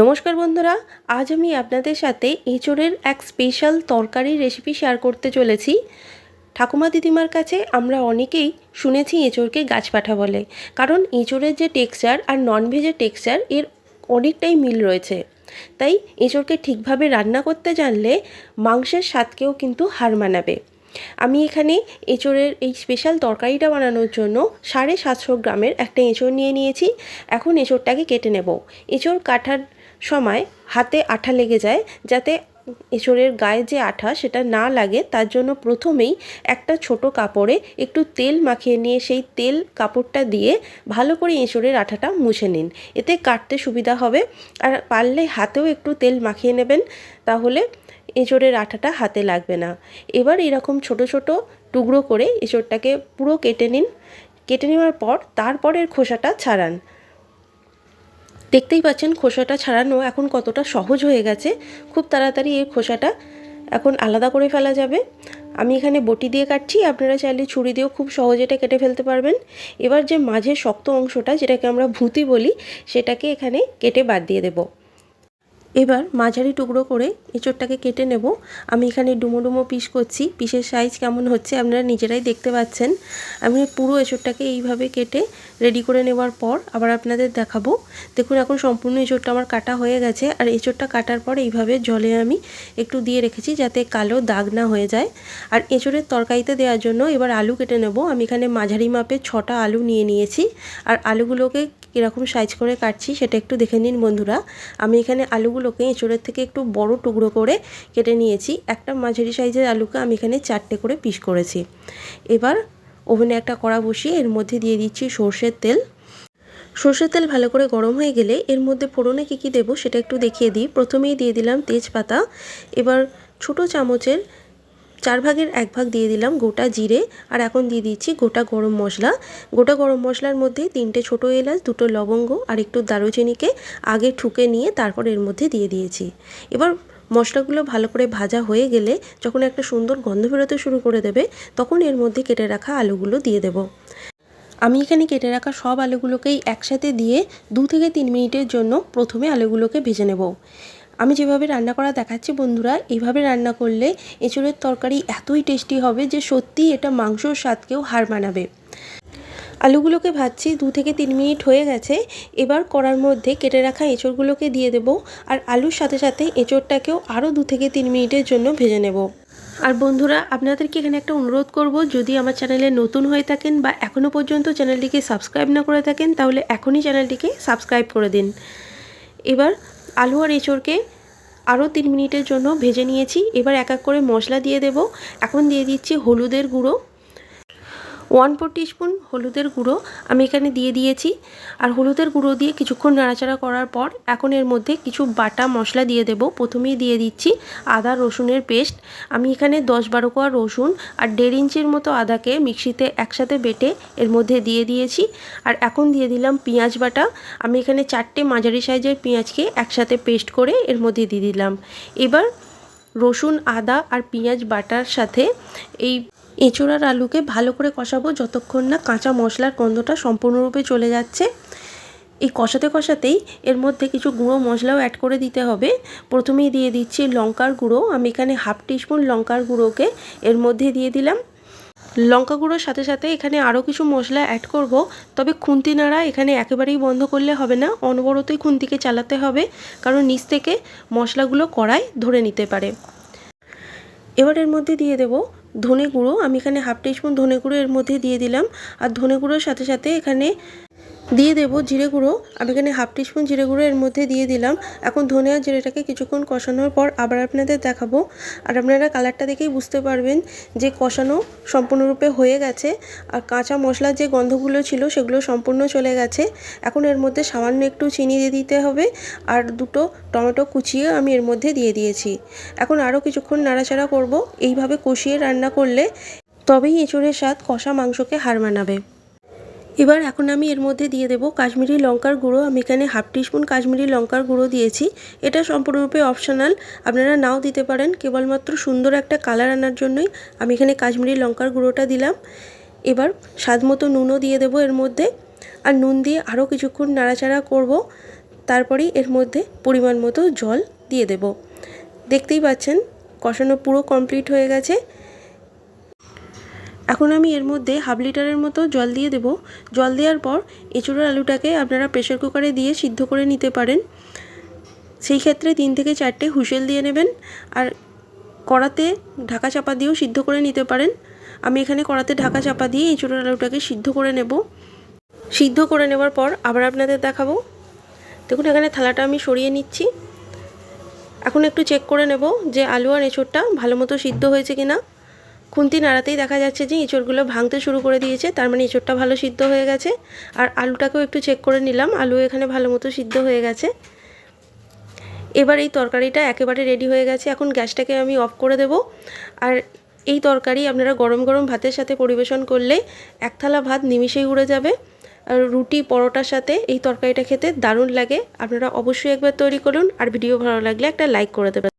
নমস্কার বন্ধুরা, আজ আমি আপনাদের সাথে এঁচোড়ের এক স্পেশাল তরকারি রেসিপি শেয়ার করতে চলেছি। ঠাকুমা দিদিমার কাছে আমরা অনেকেই শুনেছি এঁচোড়কে গাছপাঠা বলে। কারণ এঁচোড়ের যে টেক্সচার আর ননভেজের টেক্সচার এর অনেকটাই মিল রয়েছে। তাই এঁচোড়কে ঠিকভাবে রান্না করতে জানলে মাংসের স্বাদকেও কিন্তু হার মানাবে। আমি এখানে এঁচোড়ের এই স্পেশাল তরকারিটা বানানোর জন্য সাড়ে সাতশো গ্রামের একটা এঁচোড় নিয়ে নিয়েছি। এখন এঁচোড়টাকে কেটে নেব। এঁচোড় কাটার সময় হাতে আঠা লেগে যায় যাতে এঁচোড়ের গায়ে যে আঠা সেটা না লাগে, তার জন্য প্রথমেই একটা ছোট কাপড়ে একটু তেল মাখিয়ে নিয়ে সেই তেল কাপড়টা দিয়ে ভালো করে এঁচোড়ের আঠাটা মুছে নিন। এতে কাটতে সুবিধা হবে। আর পারলে হাতেও একটু তেল মাখিয়ে নেবেন, তাহলে এঁচোড়ের আঠাটা হাতে লাগবে না। এবার এরকম ছোট ছোট টুকরো করে এঁচোড়টাকে পুরো কেটে নিন। কেটে নেওয়ার পর তারপরের খোসাটা ছাড়ান। দেখতেই পাচ্ছেন খোসাটা ছাড়ানো এখন কতটা সহজ হয়ে গেছে। খুব তাড়াতাড়ি এই খোসাটা এখন আলাদা করে ফেলা যাবে। আমি এখানে বটি দিয়ে কাটছি, আপনারা চাইলে ছুরি দিয়েও খুব সহজে এটা কেটে ফেলতে পারবেন। এবার যে মাঝের শক্ত অংশটা, যেটাকে আমরা ভুঁতি বলি, সেটাকে এখানে কেটে বাদ দিয়ে দেবো। এবার মাঝারি টুকরো করে এঁচোড়টাকে কেটে নেব। আমি এখানে ডুমো ডুমো পিস করছি। পিসের সাইজ কেমন হচ্ছে আপনারা নিজেরাই দেখতে পাচ্ছেন। আমি পুরো এঁচোড়টাকে এইভাবে কেটে রেডি করে নেওয়ার পর আবার আপনাদের দেখাবো। দেখুন, এখন সম্পূর্ণ এঁচোড়টা আমার কাটা হয়ে গেছে। আর এঁচোড়টা কাটার পর এইভাবে জলে আমি একটু দিয়ে রেখেছি যাতে কালো দাগ না হয়ে যায়। আর এঁচোড়ের তরকারিতে দেওয়ার জন্য এবার আলু কেটে নেব। আমি এখানে মাঝারি মাপে ছটা আলু নিয়ে নিয়েছি। আর আলুগুলোকে কীরকম সাইজ করে কাটছি সেটা একটু দেখে নিন বন্ধুরা। আমি এখানে আলুগুলোকে এঁচড়ের থেকে একটু বড় টুকরো করে কেটে নিয়েছি। একটা মাঝারি সাইজের আলুকে আমি এখানে চারটে করে পিস করেছি। এবার ওভেনে একটা কড়া বসিয়ে এর মধ্যে দিয়ে দিচ্ছি সর্ষের তেল। সর্ষের তেল ভালো করে গরম হয়ে গেলে এর মধ্যে ফোড়নে কী কী দেবো সেটা একটু দেখিয়ে দিই। প্রথমেই দিয়ে দিলাম তেজপাতা। এবার ছোটো চামচের চার ভাগের এক ভাগ দিয়ে দিলাম গোটা জিরে আর এখন দিয়ে দিচ্ছি গোটা গরম মশলা। গোটা গরম মশলার মধ্যে তিনটে ছোটো এলাচ, দুটো লবঙ্গ আর একটু দারুচিনিকে আগে ঠুকে নিয়ে তারপর এর মধ্যে দিয়ে দিয়েছি। এবার মশলাগুলো ভালো করে ভাজা হয়ে গেলে যখন একটা সুন্দর গন্ধ বেরোতে শুরু করে দেবে, তখন এর মধ্যে কেটে রাখা আলুগুলো দিয়ে দেবো। আমি এখানে কেটে রাখা সব আলুগুলোকেই একসাথে দিয়ে দু থেকে তিন মিনিটের জন্য প্রথমে আলুগুলোকে ভেজে নেব। আমি যেভাবে রান্না করা দেখাচ্ছি বন্ধুরা এইভাবে রান্না করলে এঁচড়ের তরকারি এতই টেস্টি হবে যে সত্যিই এটা মাংসর স্বাদকেও হার মানাবে। আলুগুলোকে ভাজছি দু থেকে তিন মিনিট হয়ে গেছে, এবার কড়ার মধ্যে কেটে রাখা এঁচড়গুলোকে দিয়ে দেব আর আলুর সাথে সাথে এঁচড়টাকেও আরও দু থেকে তিন মিনিটের জন্য ভেজে নেব। আর বন্ধুরা, আপনাদেরকে এখানে একটা অনুরোধ করব, যদি আমার চ্যানেলে নতুন হয়ে থাকেন বা এখনও পর্যন্ত চ্যানেলটিকে সাবস্ক্রাইব না করে থাকেন, তাহলে এখনই চ্যানেলটিকে সাবস্ক্রাইব করে দিন। এবার আলু আর এঁচড়কে আরও তিন মিনিটের জন্য ভেজে নিয়েছি। এবার এক এক করে মশলা দিয়ে দেব। এখন দিয়ে দিচ্ছি হলুদের গুঁড়ো। ওয়ান ফোর স্পুন হলুদের গুঁড়ো আমি এখানে দিয়ে দিয়েছি। আর হলুদের গুঁড়ো দিয়ে কিছুক্ষণ নাড়াচাড়া করার পর এখন এর মধ্যে কিছু বাটা মশলা দিয়ে দেব। প্রথমেই দিয়ে দিচ্ছি আদা রসুনের পেস্ট। আমি এখানে দশ বারো কোয়া রসুন আর দেড় ইঞ্চির মতো আদাকে মিক্সিতে একসাথে বেটে এর মধ্যে দিয়ে দিয়েছি। আর এখন দিয়ে দিলাম পেঁয়াজ বাটা। আমি এখানে চারটে মাঝারি সাইজের পেঁয়াজকে একসাথে পেস্ট করে এর মধ্যে দিয়ে দিলাম। এবার রসুন, আদা আর পেঁয়াজ বাটার সাথে এই এঁচোড়ার আলুকে ভালো করে কষাবো যতক্ষণ না কাঁচা মশলার গন্ধটা সম্পূর্ণরূপে চলে যাচ্ছে। এই কষাতে কষাতেই এর মধ্যে কিছু গুঁড়ো মশলাও অ্যাড করে দিতে হবে। প্রথমেই দিয়ে দিচ্ছি লঙ্কার গুঁড়ো। আমি এখানে হাফ টিস্পুন লঙ্কার গুঁড়োকে এর মধ্যে দিয়ে দিলাম। লঙ্কা গুঁড়োর সাথে সাথে এখানে আরও কিছু মশলা অ্যাড করব। তবে খুন্তি নাড়া এখানে একেবারেই বন্ধ করলে হবে না। অনবরতই খুন্তিকে চালাতে হবে। কারণ নিচ থেকে মশলাগুলো কড়াই ধরে নিতে পারে। এবার এর মধ্যে দিয়ে দেব ধনে গুঁড়ো, আমি এখানে হাফ টিস্পুন ধনে গুঁড়ো এর মধ্যে দিয়ে দিলাম। আর ধনে গুঁড়োর সাথে সাথে এখানে দিয়ে দেবো জিরে গুঁড়ো। আমি এখানে হাফ টিস্পুন জিরে গুঁড়ো এর মধ্যে দিয়ে দিলাম। এখন ধনে আর জিরেটাকে কিছুক্ষণ কষানোর পর আবার আপনাদের দেখাবো। আর আপনারা কালারটা দেখেই বুঝতে পারবেন যে কষানো সম্পূর্ণরূপে হয়ে গেছে। আর কাঁচা মশলার যে গন্ধগুলো ছিল সেগুলো সম্পূর্ণ চলে গেছে। এখন এর মধ্যে সামান্য একটু চিনি দিয়ে দিতে হবে। আর দুটো টমেটো কুচিয়ে আমি এর মধ্যে দিয়ে দিয়েছি। এখন আরও কিছুক্ষণ নাড়াচাড়া করব। এইভাবে কষিয়ে রান্না করলে তবেই এঁচড়ের স্বাদ কষা মাংসকে হার মানাবে। এবার এখন আমি এর মধ্যে দিয়ে দেবো কাশ্মীরি লঙ্কার গুঁড়ো। আমি এখানে হাফ টিস্পুন কাশ্মীরি লঙ্কার গুঁড়ো দিয়েছি। এটা সম্পূর্ণরূপে অপশনাল। আপনারা নাও দিতে পারেন। কেবলমাত্র সুন্দর একটা কালার আনার জন্যই আমি এখানে কাশ্মীরি লঙ্কার গুঁড়োটা দিলাম। এবার স্বাদ মতো নুনও দিয়ে দেবো এর মধ্যে। আর নুন দিয়ে আরও কিছুক্ষণ নাড়াচাড়া করব। তারপরেই এর মধ্যে পরিমাণ মতো জল দিয়ে দেব। দেখতেই পাচ্ছেন, কষানো পুরো কমপ্লিট হয়ে গেছে। এখন আমি এর মধ্যে হাফ লিটারের মতো জল দিয়ে দেব। জল দেওয়ার পর এঁচুড়োর আলুটাকে আপনারা প্রেশার কুকারে দিয়ে সিদ্ধ করে নিতে পারেন। সেই ক্ষেত্রে তিন থেকে চারটে হুইসেল দিয়ে নেবেন আর কড়াতে ঢাকা চাপা দিয়েও সিদ্ধ করে নিতে পারেন। আমি এখানে কড়াতে ঢাকা চাপা দিয়ে এঁচুড়োর আলুটাকে সিদ্ধ করে নেব। সিদ্ধ করে নেবার পর আবার আপনাদের দেখাবো। দেখুন, এখানে থালাটা আমি সরিয়ে নিচ্ছি। এখন একটু চেক করে নেব যে আলু আর এঁচোড়টা ভালো মতো সিদ্ধ হয়েছে কিনা। খুন্তি নাড়াতেই দেখা যাচ্ছে যে এঁচোড়গুলো ভাঙতে শুরু করে দিয়েছে। তার মানে এঁচোড়টা ভালো সিদ্ধ হয়ে গেছে। আর আলুটাকেও একটু চেক করে নিলাম। আলু এখানে ভালো মতো সিদ্ধ হয়ে গেছে। এবার এই তরকারিটা একেবারে রেডি হয়ে গেছে। এখন গ্যাসটাকে আমি অফ করে দেব। আর এই তরকারি আপনারা গরম গরম ভাতের সাথে পরিবেশন করলে এক থালা ভাত নিমিষেই উড়ে যাবে। আর রুটি, পরোটার সাথে এই তরকারিটা খেতে দারুণ লাগে। আপনারা অবশ্যই একবার তৈরি করুন। আর ভিডিও ভালো লাগলে একটা লাইক করে দেবেন।